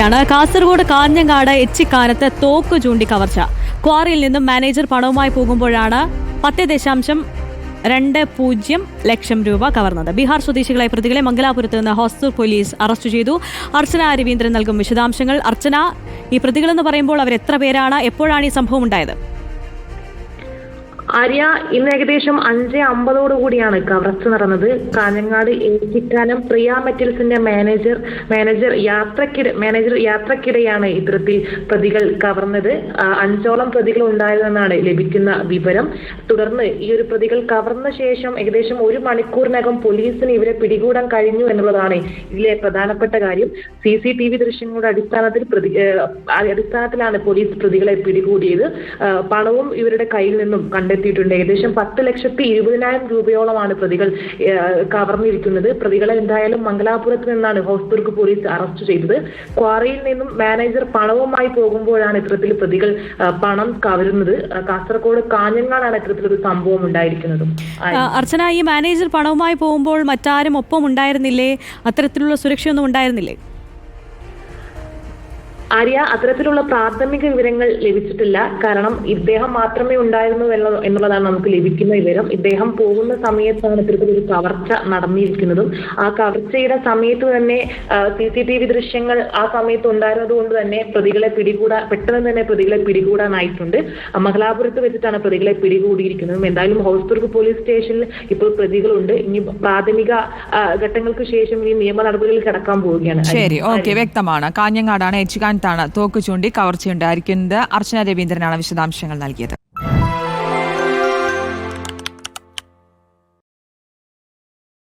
വാർത്തയിലേക്കാണ് കാസർഗോഡ് കാഞ്ഞങ്ങാട് എച്ചിക്കാനത്ത് തോക്ക് ചൂണ്ടി കവർച്ച. ക്വാറിയിൽ നിന്നും മാനേജർ പണവുമായി പോകുമ്പോഴാണ് പത്ത് ദശാംശം രണ്ട് പൂജ്യം ലക്ഷം രൂപ കവർന്നത്. ബീഹാർ സ്വദേശികളായ പ്രതികളെ മംഗലാപുരത്ത് നിന്ന് ഹോസ്റ്റൽ പോലീസ് അറസ്റ്റ് ചെയ്തു. അർച്ചന രവീന്ദ്രൻ നൽകും വിശദാംശങ്ങൾ. അർച്ചന ഈ പ്രതികളെന്ന് പറയുമ്പോൾ അവർ എത്ര പേരാണ്? എപ്പോഴാണ് ഈ സംഭവം ഉണ്ടായത്? ആര്യ ഇന്ന് ഏകദേശം അഞ്ച് അമ്പതോടു കൂടിയാണ് കവർച്ച നടന്നത്. കാഞ്ഞങ്ങാട് ഏച്ചിക്കാനം പ്രിയ മെറ്റൽസിന്റെ മാനേജർ മാനേജർ യാത്രക്കിടെ മാനേജർ യാത്രക്കിടെയാണ് ഇത്തരത്തിൽ പ്രതികൾ കവർന്നത്. അഞ്ചോളം പ്രതികൾ ഉണ്ടായതെന്നാണ് ലഭിക്കുന്ന വിവരം. തുടർന്ന് ഈ ഒരു പ്രതികൾ കവർന്ന ശേഷം ഏകദേശം ഒരു മണിക്കൂറിനകം പോലീസിന് ഇവരെ പിടികൂടാൻ കഴിഞ്ഞു എന്നുള്ളതാണ് ഇതിലെ പ്രധാനപ്പെട്ട കാര്യം. സി സി ടി വി ദൃശ്യങ്ങളുടെ അടിസ്ഥാനത്തിൽ പ്രതി അടിസ്ഥാനത്തിലാണ് പോലീസ് പ്രതികളെ പിടികൂടിയത്. പണവും ഇവരുടെ കയ്യിൽ നിന്നും കണ്ടെത്തിയിട്ടുണ്ട് ഏകദേശം പത്ത് ലക്ഷത്തി ഇരുപതിനായിരം രൂപയോളമാണ് പ്രതികൾ കവർന്നിരിക്കുന്നത്. പ്രതികളെ എന്തായാലും മംഗലാപുരത്ത് നിന്നാണ് ഹോസ്ദുർഗ് പോലീസ് അറസ്റ്റ് ചെയ്തത്. ക്വാറിയിൽ നിന്നും മാനേജർ പണവുമായി പോകുമ്പോഴാണ് ഇത്തരത്തിൽ പ്രതികൾ പണം കവരുന്നത് കാസർഗോഡ് കാഞ്ഞങ്ങാടാണ് ഇത്തരത്തിലൊരു സംഭവം ഉണ്ടായിരിക്കുന്നത്. അർച്ചന ഈ മാനേജർ പണവുമായി പോകുമ്പോൾ മറ്റാരും ഒപ്പം ഉണ്ടായിരുന്നില്ലേ അത്തരത്തിലുള്ള സുരക്ഷയൊന്നും ഉണ്ടായിരുന്നില്ലേ? ആര്യ അത്തരത്തിലുള്ള പ്രാഥമിക വിവരങ്ങൾ ലഭിച്ചിട്ടില്ല. കാരണം ഇദ്ദേഹം മാത്രമേ ഉണ്ടായിരുന്നു എന്നുള്ളതാണ് നമുക്ക് ലഭിക്കുന്ന വിവരം. ഇദ്ദേഹം പോകുന്ന സമയത്താണ് ഇത്തരത്തിലൊരു കവർച്ച നടന്നിരിക്കുന്നതും. ആ കവർച്ചയുടെ സമയത്ത് തന്നെ സി സി ടി വി ദൃശ്യങ്ങൾ ആ സമയത്ത് ഉണ്ടായിരുന്നത് കൊണ്ട് തന്നെ പ്രതികളെ പിടികൂടാ പെട്ടെന്ന് തന്നെ പ്രതികളെ പിടികൂടാനായിട്ടുണ്ട്. മഹലാപുരത്ത് മംഗലാപുരത്ത് വെച്ചിട്ടാണ് പ്രതികളെ പിടികൂടിയിരിക്കുന്നതും. എന്തായാലും ഹോസ്ദുർഗ് പോലീസ് സ്റ്റേഷനിൽ ഇപ്പോൾ പ്രതികളുണ്ട്. ഇനി പ്രാഥമിക ഘട്ടങ്ങൾക്ക് ശേഷം ഇനി നിയമ നടപടികളിൽ കിടക്കാൻ പോവുകയാണ്. ശരി. ഓക്കെ. വ്യക്തമാണ്. കാഞ്ഞങ്ങാടാണ്. ഏച്ചുകാനത്താണ് തോക്ക് ചൂണ്ടി കവർച്ചയുണ്ടായിരിക്കുന്നത്? അർച്ചന രവീന്ദ്രനാണ് വിശദാംശങ്ങൾ നൽകിയത്.